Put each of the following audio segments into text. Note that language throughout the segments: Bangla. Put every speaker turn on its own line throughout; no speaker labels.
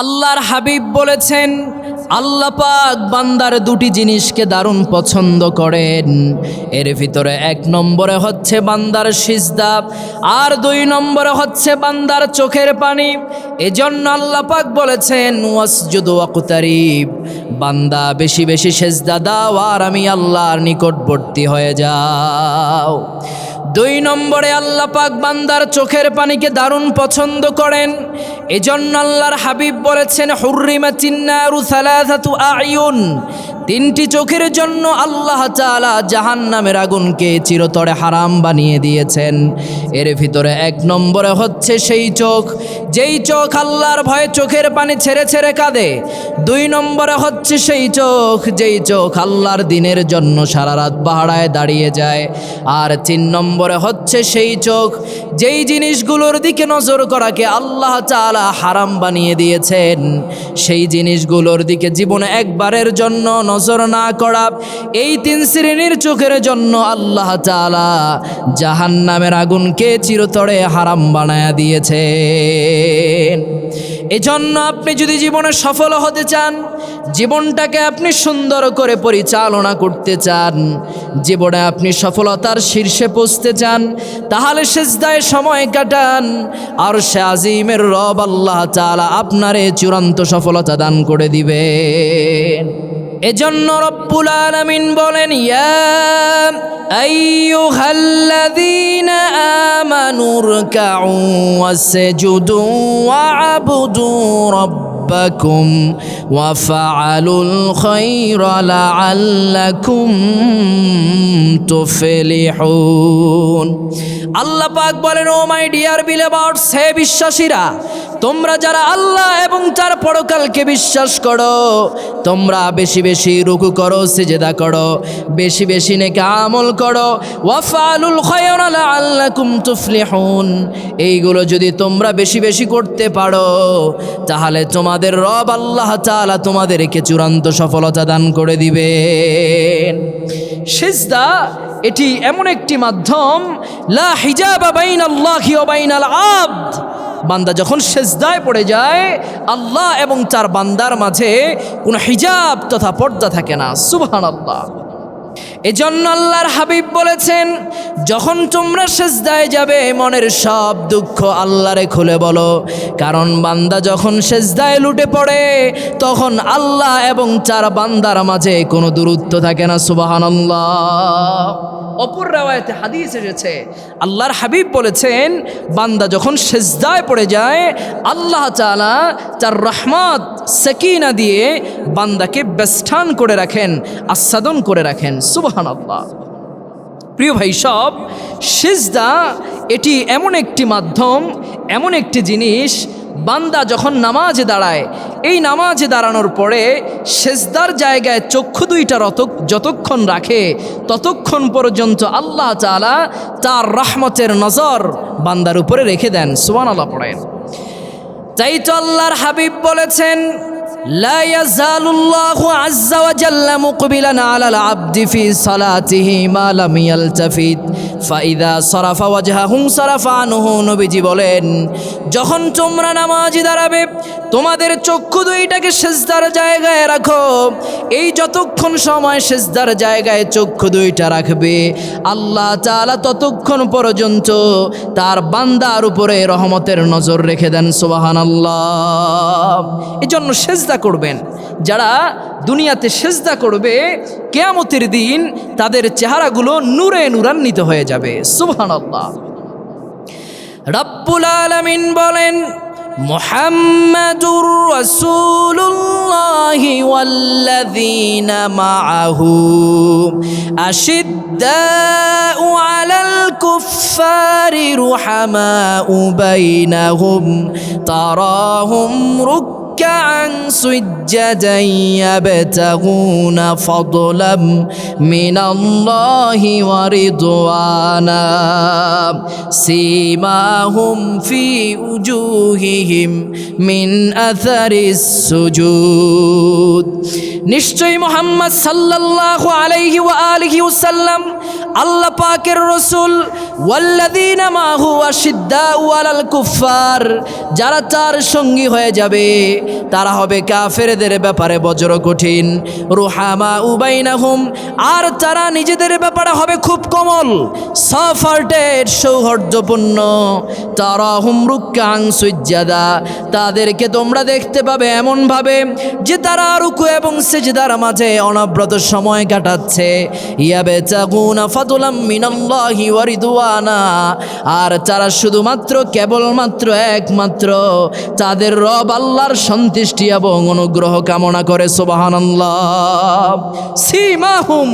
আল্লাহর হাবিব বলেছেন, আল্লাহ পাক বান্দার দুটি জিনিসকে দারুণ পছন্দ করেন। এর ভিতরে এক নম্বরে হচ্ছে বান্দার সিজদা, আর দুই নম্বরে হচ্ছে বান্দার চোখের পানি। এজন্য আল্লাহ পাক বলেছেন ওয়াকতারিব বান্দা বেশি বেশি সেজদা দাও আর আমি আল্লাহর নিকটবর্তী হয়ে যাও। দুই নম্বরে আল্লাহ পাক বান্দার চোখের পানিকে দারুণ পছন্দ করেন। এজন্য আল্লাহর হাবিব বলেছেন হুর্রিমা চিন্নারু সালাসাতু আয়ুন। তিনটি চোখের জন্য আল্লাহ তাআলা জাহান্নামের আগুনকে চিরতরে হারাম বানিয়ে দিয়েছেন। এর ভিতরে এক নম্বরে হচ্ছে সেই চোখ। যেই চোখ আল্লাহর ভয়ে চোখের পানি ছেড়ে ছেড়ে কাঁদে, দুই নম্বরে হচ্ছে সেই চোখ। যেই চোখ আল্লাহর দিনের জন্য সারা রাত পাহাড়ায় দাঁড়িয়ে যায়। আর তিন নম্বরে হচ্ছে সেই চোখ। যেই জিনিসগুলোর দিকে নজর করাকে আল্লাহ তাআলা হারাম বানিয়ে দিয়েছেন, সেই জিনিসগুলোর দিকে জীবনে একবারের জন্য নজর না করা এই তিন শ্রেণির চোখের জন্য আল্লাহ তাআলা জাহান্নামের আগুনকে চিরতরে হারাম বানায়া দিয়েছে এজন্য আপনি যদি জীবনে সফল হতে চান, জীবনটাকে আপনি সুন্দর করে পরিচালনা করতে চান, জীবনে আপনি সফলতার শীর্ষে পৌঁছতে চান, তাহলে সেজদায় সময় কাটান। আর সে আজিমের রব আল্লাহ তাআলা আপনারে চূড়ান্ত সফলতা দান করে দিবেন। এজন্য রব্বুল আলামিন বলেন, ইয়া আইয়ুহাল্লাযীনা আমানু রকাউ ওয়াসজুদু ওয়া'বুদু রাব্বাকুম ওয়াফআলুল খায়রা লাআল্লাকুম তুফলিহুন। আল্লাহ পাক বলেন, ও মাই ডিয়ার বিলিভার্স, হে বিশ্বাসীরা তোমরা যারা আল্লাহ এবং তার পরকালকে বিশ্বাস করো, তোমরা বেশি বেশি রুকু করো, সিজদা করো, বেশি বেশি নেকে আমল করো। ওয়াফালুল খায়রা লাআল্লাকুম তুফলিহুন। এইগুলো যদি তোমরা বেশি বেশি করতে পারো, তাহলে তোমাদের রব আল্লাহ তাআলা তোমাদেরকে চূড়ান্ত সফলতা দান করে দিবেন। সিজদা, এটি এমন একটি মাধ্যম, লা হিজাবা বাইনাল্লাহি ওয়া বাইনাল আবদ। বান্দা যখন সেজদায় পড়ে যায়, আল্লাহ এবং তার বান্দার মাঝে কোনো হিজাব তথা পর্দা থাকে না। সুবহান আল্লাহ এজন্য আল্লাহর হাবিব বলেছেন, যখন তোমরা সেজদায় যাবে, মনের সব দুঃখ আল্লাহরে খুলে বলো। কারণ বান্দা যখন সেজদায় লুটে পড়ে, তখন আল্লাহ এবং চার বান্দার মাঝে কোনো দূরত্ব থাকে না, সুবহানাল্লাহ। অপর রেওয়ায়তে হাদিস এসেছে, আল্লাহর হাবিব বলেছেন, বান্দা যখন সেজদায় পড়ে যায়, আল্লাহ তাআলা তার রহমত, সেকিনা দিয়ে বান্দাকে বেস্টান করে রাখেন, আস্বাদন করে রাখেন। সুবহান আল্লাহ প্রিয় ভাই, সব সেজদা এটি এমন একটি মাধ্যম, এমন একটি জিনিস, বান্দা যখন নামাজে দাঁড়ায়, এই নামাজে দাঁড়ানোর পরে সেজদার জায়গায় চক্ষু দুইটা রত, যতক্ষণ রাখে, ততক্ষণ পর্যন্ত আল্লাহ তাআলা তার রহমতের নজর বান্দার উপরে রেখে দেন। সুবান আল্লাহ পড়েন। তাই তো আল্লাহর হাবিব বলেছেন لا يزال الله عز وجل مقبلا على العبد في صلاته ما لم يلتفت فإذا صرف وجهه صرف عنه নবীজি বলেন যখন তোমরা নামাজি দাঁড়াবে তোমাদের চক্ষু দুইটাকে সেজদার জায়গায় রাখো। এই যতক্ষণ সময় সেজদার জায়গায় চক্ষু দুইটা রাখবে, আল্লাহ তাআলা ততক্ষণ পর্যন্ত তার বান্দার উপরে রহমতের নজর রেখে দেন, সুবহানাল্লাহ। এই জন্য সেজদা করবেন। যারা দুনিয়াতে সেজদা করবে, কেয়ামতের দিন তাদের চেহারাগুলো নূরে নূরান্বিত হয়ে যাবে, সুবহানাল্লাহ। রব্বুল আলামিন বলেন محمد رسول الله والذين معه أشداء على الكفار رحماء بينهم تراهم ركعا سجدا يبتغون فضلا من الله ورضوانا سيماهم في وجوههم من أثر السجود নিশ্চয়ই মোহাম্মদ সাল্লাল্লাহু আলাইহি ওয়া আলিহি ওয়াসাল্লাম আল্লাহ পাকের রসুল ওয়াল্লাযীনা মাহু আশিদ্দাউ আলাল কুফার যারা তার সঙ্গী হয়ে যাবে তারা হবে কাফেরদের ব্যাপারে বজ্র কঠিন। রুহামা উবাইনাহুম, আর তারা নিজেদের ব্যাপারে হবে খুব কোমল। সফার্টেড সৌহার্দ্যপূর্ণ। তারা হুম রুক্কাং সুজ্জাদা। তাদেরকে তোমরা দেখতে পাবে এমনভাবে যে তারা রুকু এবং সেজদার মাঝে অনব্রত সময় কাটাচ্ছে। ইয়াবে চাগুনা ফাতুলাম মিনাল্লাহি ওয়ারিদুয়ানা আর তারা শুধুমাত্র কেবলমাত্র একমাত্র তাদের রব আল্লাহর সন্তুষ্টি এবং অনুগ্রহ কামনা করে, সুবহানাল্লাহ। সীমাহুম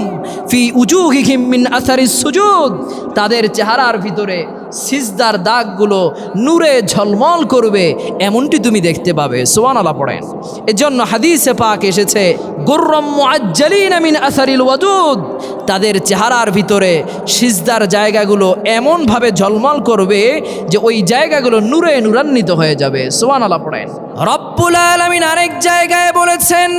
ফি উজুহিহিম মিন আসারিস সুজুদ। তাদের চেহারার ভিতরে সিজদার দাগগুলো নূরে ঝলমল করবে, এমনটি তুমি দেখতে পাবে। সোয়ান আলা পড়েন। এজন্য হাদিসে পাক এসেছে, গুর্রম মুআজ্জালিন মিন আসারিল ওয়াজুদ। তাদের চেহারার ভিতরে সিজদার জায়গাগুলো এমনভাবে ঝলমল করবে যে ওই জায়গাগুলো নূরে নূরান্বিত হয়ে যাবে। সোয়ান আলা পড়েন। রব্বুল আলামিন আরেক জায়গায় বলেছেন,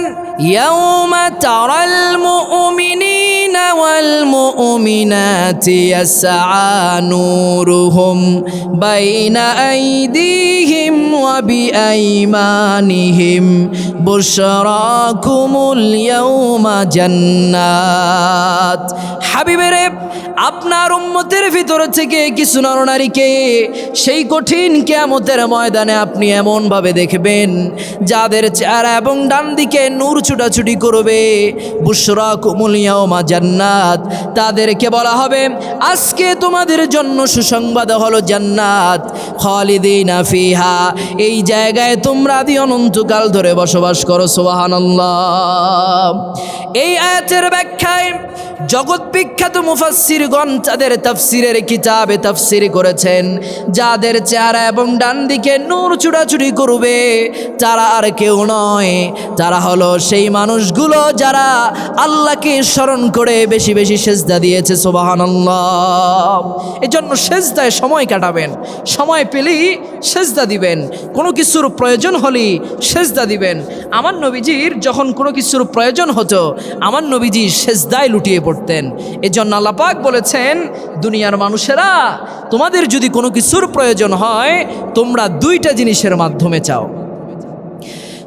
ইয়াউমা তারাল মুমিনিনা ওয়াল মুমিনাতি ইয়াসআ নূরুহুম বাইনা আইদিহিম হাবিবেরে আপনার উম্মতের ভিতর থেকে কিছু নরনারীকে সেই কঠিন কেয়ামতের ময়দানে আপনি এমনভাবে দেখবেন, যাদের চেহারা এবং ডান দিকে নূর ছুটাছুটি করবে। বুসরা কুমুলিয়াওমা জান্নাত। তাদেরকে বলা হবে, আজকে তোমাদের জন্য সুসংবাদ হলো জান্নাত। খালিদিনা ফিহা, এই জায়গায় তোমরা আদি অনন্তকাল ধরে বসবাস করো সোহানাল্লাহ এই আয়াতের ব্যাখ্যায় জগৎ বিখ্যাত মুফাসসিরগণ তাদের তাফসিরের কিতাবে তাফসির করেছেন, যাদের চেহারা এবং ডান দিকে নূর চুড়াচুড়ি করবে, তারা আর কেউ নয়। তারা হলো সেই মানুষগুলো যারা আল্লাহকে স্মরণ করে বেশি বেশি সেজদা দিয়েছে সোবাহান্লাহ এজন্য সেজদায় সময় কাটাবেন, সময় পেলেই সেজদা দিবেন। কোনো কিছুর প্রয়োজন হলেই সেজদা দিবেন। আমার নবীজির যখন কোনো কিছুর প্রয়োজন হতো, আমার নবীজি সেজদায় লুটিয়ে পড়তেন। এজন্য আল্লাহ পাক বলেছেন, দুনিয়ার মানুষেরা, তোমাদের যদি কোনো কিছুর প্রয়োজন হয়, তোমরা দুইটা জিনিসের মাধ্যমে চাও।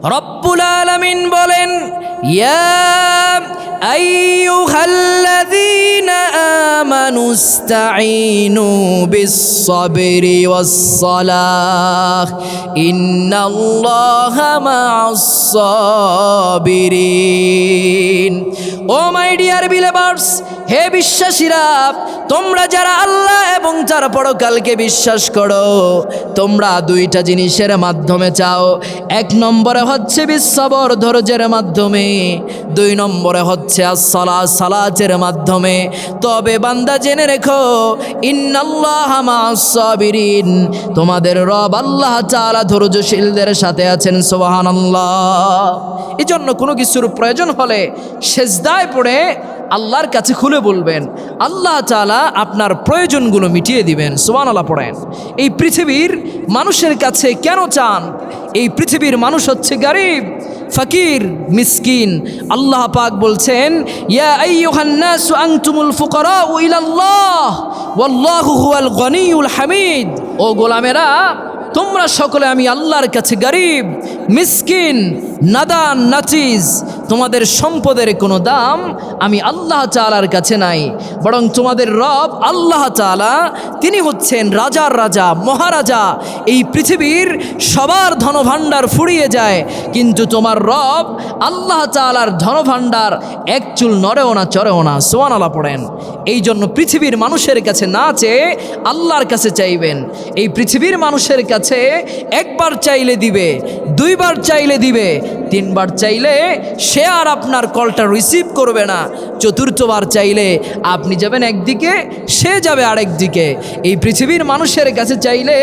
রব্বুল আলামিন বলেন ইন্নাল্লাহা ও মাই ডিয়ার বিলিভার্স হে বিশ্বাসীরা, তোমরা যারা আল্লাহ এবং যার পরকালকে বিশ্বাস করো, তোমরা দুইটা জিনিসের মাধ্যমে চাও। এক নম্বরে হচ্ছে বিশ্ববর ধৈর্যের মাধ্যমে, দুই নম্বরে হচ্ছে আসলা সালাচের মাধ্যমে। তবে বান্দা জেনে রেখো, ইন্নাল্লাহ সাবিরিন তোমাদের রব আল্লাহ চালা ধৈর্যশীলদের সাথে আছেন সোহান আল্লাহ এই জন্য কোনো কিছুর প্রয়োজন হলে সেজদায় পড়ে আল্লাহর কাছে খুলে বলবেন, আল্লাহ তালা আপনার প্রয়োজনগুলো মিটিয়ে দিবেন। সোমান আল্লাহ পড়েন। এই পৃথিবীর মানুষের কাছে কেন চান? এই পৃথিবীর মানুষ হচ্ছে গরিব, ফকির, মিসকিন। আল্লাহ পাক বলছেন হামিদ। ও গোলামেরা তোমরা সকলে আমি আল্লাহর কাছে গরিব, মিসকিন, নাদান, নাচিজ, তোমাদের সম্পদের কোনো দাম আমি আল্লাহ চালার কাছে নাই। বরং তোমাদের রব আল্লাহ চালা তিনি হচ্ছেন রাজার রাজা, মহারাজা। এই পৃথিবীর সবার ধনভাণ্ডার ফুরিয়ে যায়, কিন্তু তোমার রব আল্লাহ চালার ধনভাণ্ডার এক চুল নড়েও না, চড়েও না। সোয়ানালা পড়েন। এই জন্য পৃথিবীর মানুষের কাছে না চেয়ে আল্লাহর কাছে চাইবেন। এই পৃথিবীর মানুষের কাছে একবার চাইলে দিবে, দুইবার চাইলে দিবে, তিনবার চাইলে সে আর আপনার কলটা রিসিভ করবে না। চতুর্থবার চাইলে আপনি যাবেন একদিকে, সে যাবে আরেক দিকে এই পৃথিবীর মানুষের কাছে চাইলে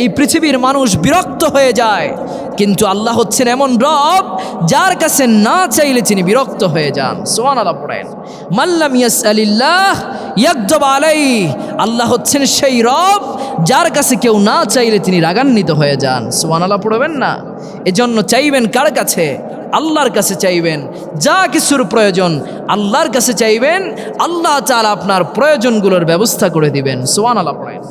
এই পৃথিবীর মানুষ বিরক্ত হয়ে যায়। কিন্তু আল্লাহ হচ্ছেন এমন রব, যার কাছে না চাইলে তিনি বিরক্ত হয়ে যান। সোহান আল্লাহ পড়েন মাল্লাম ইয়াস আলিল্লাহ ইয়াকজব আলাই আল্লাহ হচ্ছেন সেই রব, যার কাছে কেউ না চাইলে তিনি রাগান্বিত হয়ে যান। সোহান আল্লাহ পড়বেন না? এজন্য চাইবেন কার কাছে? আল্লাহর কাছে চাইবেন, যা কিছুর প্রয়োজন আল্লাহর কাছে চাইবেন, আল্লাহ চাল আপনার প্রয়োজনগুলোর ব্যবস্থা করে দিবেন। সোয়ান পড়েন।